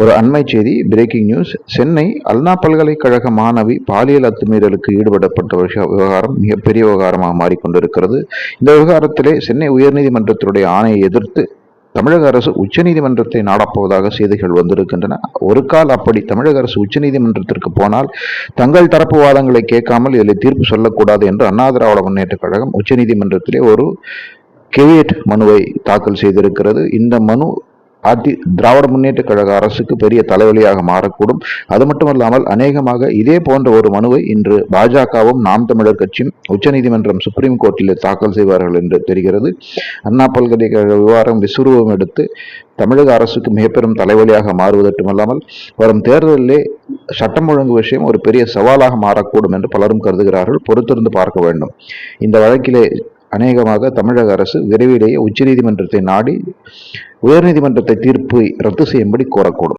ஒரு அண்மை செய்தி பிரேக்கிங் நியூஸ் சென்னை அல்னா பல்கலைக்கழக மாணவி பாலியல் அத்துமீறலுக்கு ஈடுபடப்பட்ட விவகாரம் மிகப்பெரிய விவகாரமாக மாறிக்கொண்டிருக்கிறது. இந்த விவகாரத்திலே சென்னை உயர்நீதிமன்றத்தினுடைய ஆணையை எதிர்த்து தமிழக அரசு உச்சநீதிமன்றத்தை நாடப்போவதாக செய்திகள் வந்திருக்கின்றன. ஒரு கால் அப்படி தமிழக அரசு உச்சநீதிமன்றத்திற்கு போனால் தங்கள் தரப்பு வாதங்களை கேட்காமல் இதில் தீர்ப்பு சொல்லக்கூடாது என்று அண்ணா திராவிட முன்னேற்றக் கழகம் உச்சநீதிமன்றத்திலே ஒரு கேவியட் மனுவை தாக்கல் செய்திருக்கிறது. இந்த மனு அதி திராவிட முன்னேற்ற கழக அரசுக்கு பெரிய தலைவலியாக மாறக்கூடும். அது மட்டுமல்லாமல் அநேகமாக இதே போன்ற ஒரு மனுவை இன்று பாஜகவும் நாம் தமிழர் கட்சியும் உச்சநீதிமன்றம் சுப்ரீம் கோர்ட்டில் தாக்கல் செய்வார்கள் என்று தெரிகிறது. அண்ணா பல்கலைக்கழக விவகாரம் விசுரூபம் எடுத்து தமிழக அரசுக்கு மிகப்பெரும் தலைவலியாக மாறுவதட்டுமல்லாமல் வரும் தேர்தலிலே சட்டம் ஒழுங்கு விஷயம் ஒரு பெரிய சவாலாக மாறக்கூடும் என்று பலரும் கருதுகிறார்கள். பொறுத்திருந்து பார்க்க வேண்டும். இந்த வழக்கிலே அநேகமாக தமிழக அரசு விரைவிலேயே உச்சநீதிமன்றத்தை நாடி உயர்நீதிமன்றத்தை தீர்ப்பை ரத்து செய்யும்படி கோரக்கூடும்.